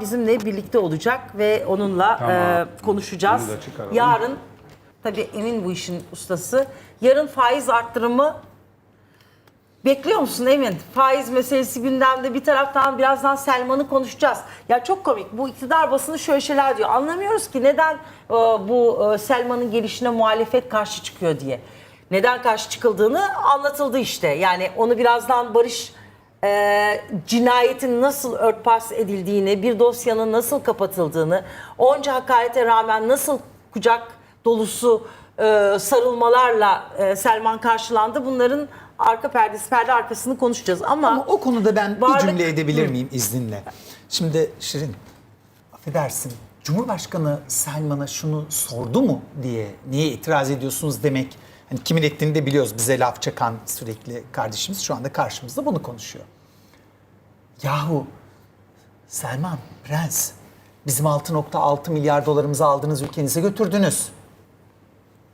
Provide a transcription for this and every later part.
bizimle birlikte olacak ve onunla Tamam. e, konuşacağız. Bunu da çıkaralım. Yarın tabii Emin bu işin ustası. Yarın faiz arttırımı bekliyor musun Emin? Faiz meselesi gündemde bir taraftan birazdan Selman'ı konuşacağız. Ya çok komik bu iktidar basını şöyle şeyler diyor. Anlamıyoruz ki neden e, bu e, Selman'ın gelişine muhalefet karşı çıkıyor diye. Neden karşı çıkıldığını anlatıldı işte. Yani onu birazdan Barış e, cinayetin nasıl örtbas edildiğini, bir dosyanın nasıl kapatıldığını, onca hakarete rağmen nasıl kucak dolusu e, sarılmalarla e, Selman karşılandı. Bunların arka perdesi, perde arkasını konuşacağız. Ama, Ama o konuda ben Varlık- bir cümle edebilir miyim izninle? Şimdi Şirin, affedersin. Cumhurbaşkanı Selman'a şunu sordu mu diye niye itiraz ediyorsunuz demek. Hani kimin ettiğini de biliyoruz. Bize laf çakan sürekli kardeşimiz şu anda karşımızda bunu konuşuyor. Yahu Selman, prens bizim 6.6 milyar dolarımızı aldınız ülkenize götürdünüz.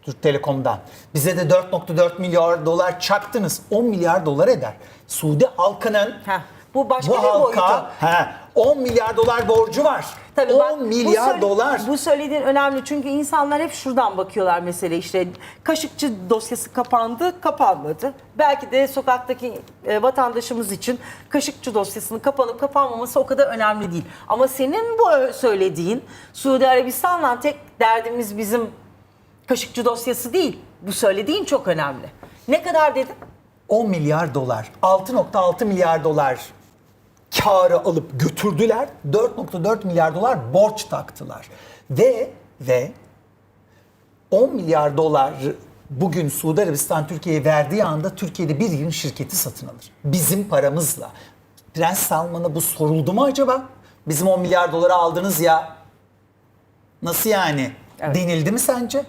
Türk Telekom'dan. Bize de 4.4 milyar dolar çaktınız. 10 milyar dolar eder. Suudi halkının Heh, bu başka bu bir boyutu. halka he, 10 milyar dolar borcu var. Tabii 10 bak, bu milyar söyle- dolar. Bu söylediğin önemli çünkü insanlar hep şuradan bakıyorlar mesele işte Kaşıkçı dosyası kapandı, kapanmadı. Belki de sokaktaki e, vatandaşımız için Kaşıkçı dosyasının kapanıp kapanmaması o kadar önemli değil. Ama senin bu ö- söylediğin Suudi Arabistan'la tek derdimiz bizim Kaşıkçı dosyası değil. Bu söylediğin çok önemli. Ne kadar dedin? 10 milyar dolar, 6.6 milyar dolar karı alıp götürdüler. 4.4 milyar dolar borç taktılar. Ve ve 10 milyar dolar bugün Suudi Arabistan Türkiye'ye verdiği anda Türkiye'de bir yılın şirketi satın alır. Bizim paramızla. Prens Salman'a bu soruldu mu acaba? Bizim 10 milyar doları aldınız ya. Nasıl yani? Denildi mi sence?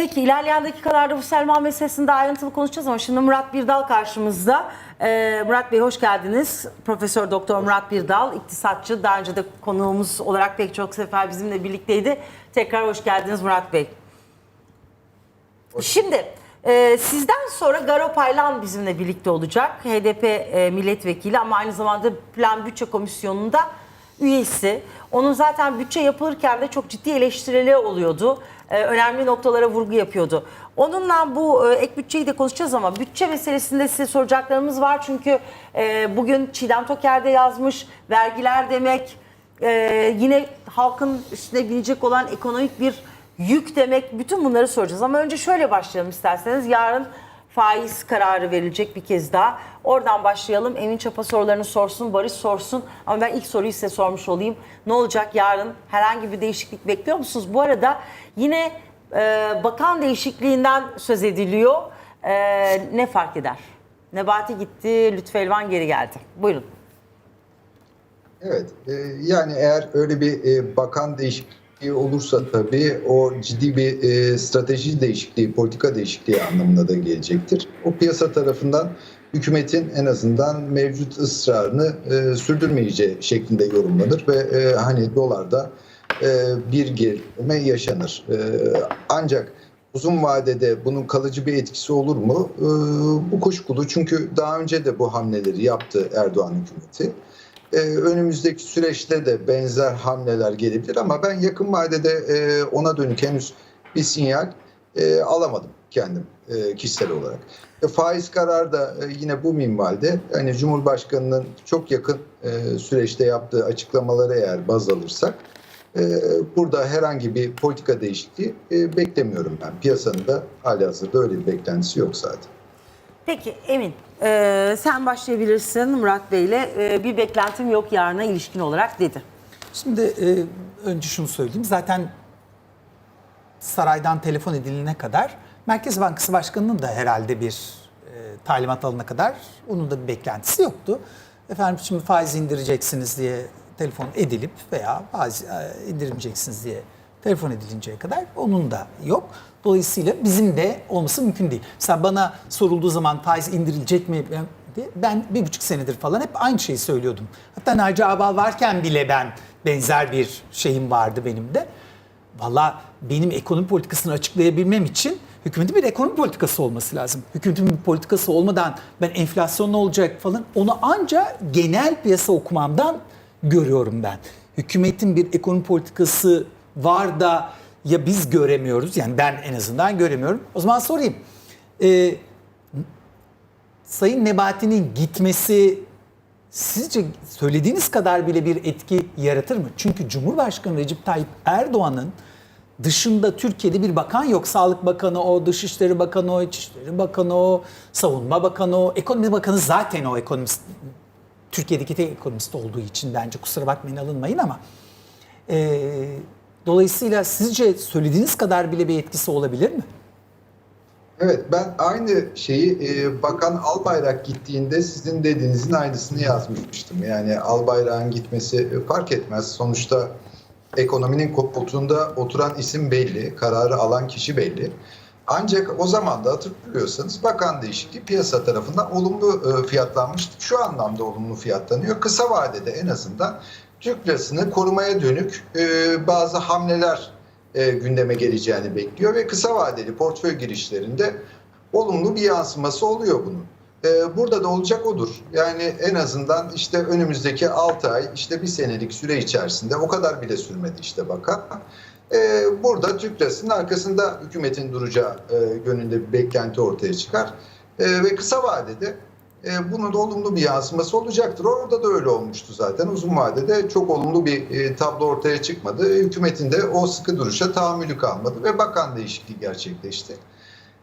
Peki ilerleyen dakikalarda bu Selman meselesinde ayrıntılı konuşacağız ama şimdi Murat Birdal karşımızda. Ee, Murat Bey hoş geldiniz. Profesör Doktor Murat Birdal, iktisatçı. Daha önce de konuğumuz olarak pek çok sefer bizimle birlikteydi. Tekrar hoş geldiniz Murat Bey. Şimdi e, sizden sonra Garo Paylan bizimle birlikte olacak. HDP e, milletvekili ama aynı zamanda Plan Bütçe Komisyonu'nda üyesi. Onun zaten bütçe yapılırken de çok ciddi eleştirileri oluyordu. E, önemli noktalara vurgu yapıyordu. Onunla bu e, ek bütçeyi de konuşacağız ama bütçe meselesinde size soracaklarımız var. Çünkü e, bugün Çiğdem Toker de yazmış vergiler demek yine halkın üstüne binecek olan ekonomik bir yük demek bütün bunları soracağız. Ama önce şöyle başlayalım isterseniz. Yarın faiz kararı verilecek bir kez daha. Oradan başlayalım. Emin Çapa sorularını sorsun, Barış sorsun. Ama ben ilk soruyu size sormuş olayım. Ne olacak yarın? Herhangi bir değişiklik bekliyor musunuz? Bu arada yine e, bakan değişikliğinden söz ediliyor. E, ne fark eder? Nebati gitti, Lütfü Elvan geri geldi. Buyurun. Evet, e, yani eğer öyle bir e, bakan değişikliği olursa tabii o ciddi bir e, strateji değişikliği, politika değişikliği anlamına da gelecektir. O piyasa tarafından hükümetin en azından mevcut ısrarını e, sürdürmeyeceği şeklinde yorumlanır ve e, hani dolarda e, bir gerileme yaşanır. E, ancak uzun vadede bunun kalıcı bir etkisi olur mu? E, bu kuşkulu çünkü daha önce de bu hamleleri yaptı Erdoğan hükümeti. Ee, önümüzdeki süreçte de benzer hamleler gelebilir ama ben yakın vadede e, ona dönük henüz bir sinyal e, alamadım kendim e, kişisel olarak. Faiz kararı da yine bu minvalde hani Cumhurbaşkanı'nın çok yakın süreçte yaptığı açıklamaları eğer baz alırsak burada herhangi bir politika değişikliği beklemiyorum ben. Piyasanın da hali hazırda öyle bir beklentisi yok zaten. Peki Emin, e, sen başlayabilirsin Murat Bey'le. E, bir beklentim yok yarına ilişkin olarak dedi. Şimdi e, önce şunu söyleyeyim. Zaten saraydan telefon edilene kadar Merkez Bankası Başkanı'nın da herhalde bir e, talimat alana kadar onun da bir beklentisi yoktu. Efendim şimdi faiz indireceksiniz diye telefon edilip veya faiz indirmeyeceksiniz diye telefon edilinceye kadar onun da yok. Dolayısıyla bizim de olması mümkün değil. Mesela bana sorulduğu zaman faiz indirilecek mi diye, ben bir buçuk senedir falan hep aynı şeyi söylüyordum. Hatta Naci Abal varken bile ben benzer bir şeyim vardı benim de. Valla benim ekonomi politikasını açıklayabilmem için hükümetin bir ekonomi politikası olması lazım. Hükümetin bir politikası olmadan ben enflasyon ne olacak falan onu anca genel piyasa okumamdan görüyorum ben. hükümetin bir ekonomi politikası var da ya biz göremiyoruz yani ben en azından göremiyorum. O zaman sorayım. Ee, Sayın Nebati'nin gitmesi sizce söylediğiniz kadar bile bir etki yaratır mı? Çünkü Cumhurbaşkanı Recep Tayyip Erdoğan'ın dışında Türkiye'de bir bakan yok. Sağlık Bakanı o, Dışişleri Bakanı o, İçişleri Bakanı o, Savunma Bakanı o, Ekonomi Bakanı zaten o ekonomist. Türkiye'deki tek ekonomist olduğu için bence kusura bakmayın alınmayın ama ee, dolayısıyla sizce söylediğiniz kadar bile bir etkisi olabilir mi? Evet ben aynı şeyi e, Bakan Albayrak gittiğinde sizin dediğinizin aynısını yazmıştım. Yani Albayrak'ın gitmesi e, fark etmez. Sonuçta ekonominin koltuğunda oturan isim belli, kararı alan kişi belli. Ancak o zaman da hatırlıyorsanız bakan değişikliği piyasa tarafından olumlu e, fiyatlanmıştı. Şu anlamda olumlu fiyatlanıyor. Kısa vadede en azından Türk lirasını korumaya dönük e, bazı hamleler e, gündeme geleceğini bekliyor ve kısa vadeli portföy girişlerinde olumlu bir yansıması oluyor bunun. E, burada da olacak odur. Yani en azından işte önümüzdeki 6 ay işte bir senelik süre içerisinde o kadar bile sürmedi işte bakan. E, burada Türk lirasının arkasında hükümetin duracağı e, yönünde bir beklenti ortaya çıkar. E, ve kısa vadede e, bunun da olumlu bir yansıması olacaktır. Orada da öyle olmuştu zaten. Uzun vadede çok olumlu bir e, tablo ortaya çıkmadı. Hükümetin de o sıkı duruşa tahammülü kalmadı ve bakan değişikliği gerçekleşti.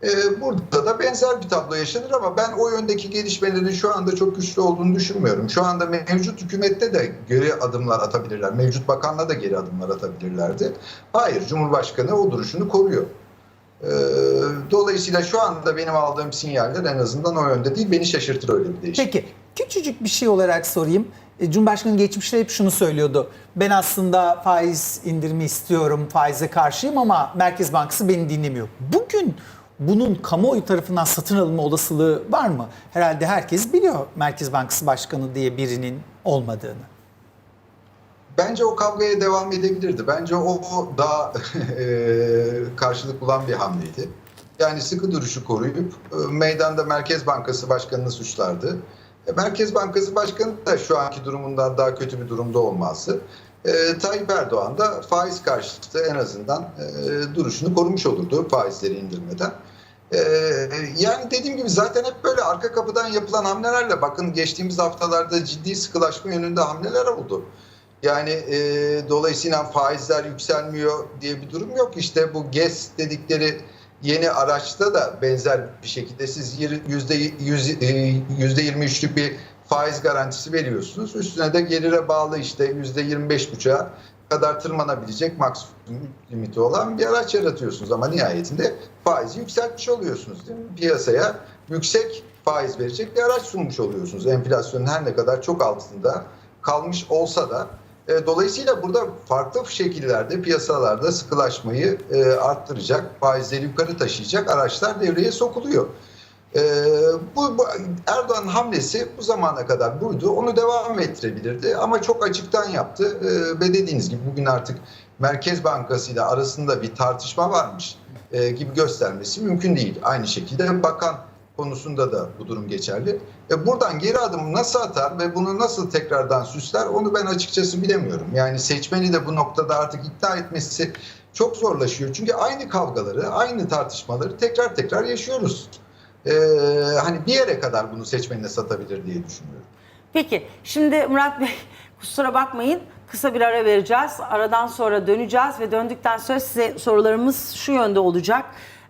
E, burada da benzer bir tablo yaşanır ama ben o yöndeki gelişmelerin şu anda çok güçlü olduğunu düşünmüyorum. Şu anda mevcut hükümette de geri adımlar atabilirler. Mevcut bakanla da geri adımlar atabilirlerdi. Hayır, Cumhurbaşkanı o duruşunu koruyor. Ee, Dolayısıyla şu anda benim aldığım sinyaller en azından o yönde değil. Beni şaşırtır öyle bir değişiklik. Peki küçücük bir şey olarak sorayım. E, Cumhurbaşkanı geçmişte hep şunu söylüyordu. Ben aslında faiz indirimi istiyorum, faize karşıyım ama Merkez Bankası beni dinlemiyor. Bugün bunun kamuoyu tarafından satın alınma olasılığı var mı? Herhalde herkes biliyor Merkez Bankası Başkanı diye birinin olmadığını. Bence o kavgaya devam edebilirdi. Bence o, daha e, karşılık bulan bir hamleydi. Yani sıkı duruşu koruyup e, meydanda Merkez Bankası Başkanı'nı suçlardı. E, Merkez Bankası Başkanı da şu anki durumundan daha kötü bir durumda olmazdı. E, Tayyip Erdoğan da faiz karşıtı en azından duruşunu korumuş olurdu faizleri indirmeden. Yani dediğim gibi zaten hep böyle arka kapıdan yapılan hamlelerle bakın geçtiğimiz haftalarda ciddi sıkılaşma yönünde hamleler oldu. Yani e, dolayısıyla faizler yükselmiyor diye bir durum yok. İşte bu GES dedikleri yeni araçta da benzer bir şekilde siz yir- yüzde yüz- e, bir faiz garantisi veriyorsunuz. Üstüne de gelire bağlı işte yüzde yirmi beş buçuğa kadar tırmanabilecek maksimum limiti olan bir araç yaratıyorsunuz. Ama nihayetinde faizi yükseltmiş oluyorsunuz değil mi? Piyasaya yüksek faiz verecek bir araç sunmuş oluyorsunuz. Enflasyonun her ne kadar çok altında kalmış olsa da dolayısıyla burada farklı şekillerde piyasalarda sıkılaşmayı e, arttıracak, faizleri yukarı taşıyacak araçlar devreye sokuluyor. E, bu, Erdoğan'ın hamlesi bu zamana kadar buydu. Onu devam ettirebilirdi ama çok açıktan yaptı E, ve dediğiniz gibi bugün artık Merkez Bankası ile arasında bir tartışma varmış e, gibi göstermesi mümkün değil. Aynı şekilde bakan konusunda da bu durum geçerli. E buradan geri adım nasıl atar ve bunu nasıl tekrardan süsler onu ben açıkçası bilemiyorum. Yani seçmeni de bu noktada artık ikna etmesi çok zorlaşıyor. Çünkü aynı kavgaları, aynı tartışmaları tekrar tekrar yaşıyoruz. E, hani bir yere kadar bunu seçmenine satabilir diye düşünüyorum. Peki şimdi Murat Bey kusura bakmayın kısa bir ara vereceğiz. Aradan sonra döneceğiz ve döndükten sonra size sorularımız şu yönde olacak.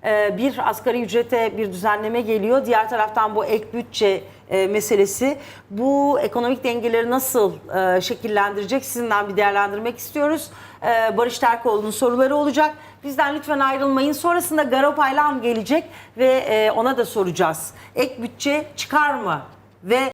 Ee, Bir asgari ücrete bir düzenleme geliyor. Diğer taraftan bu ek bütçe e, meselesi. Bu ekonomik dengeleri nasıl e, şekillendirecek sizinden bir değerlendirmek istiyoruz. Ee, Barış Terkoğlu'nun soruları olacak. Bizden lütfen ayrılmayın. Sonrasında Garo Paylan gelecek ve e, ona da soracağız. Ek bütçe çıkar mı? Ve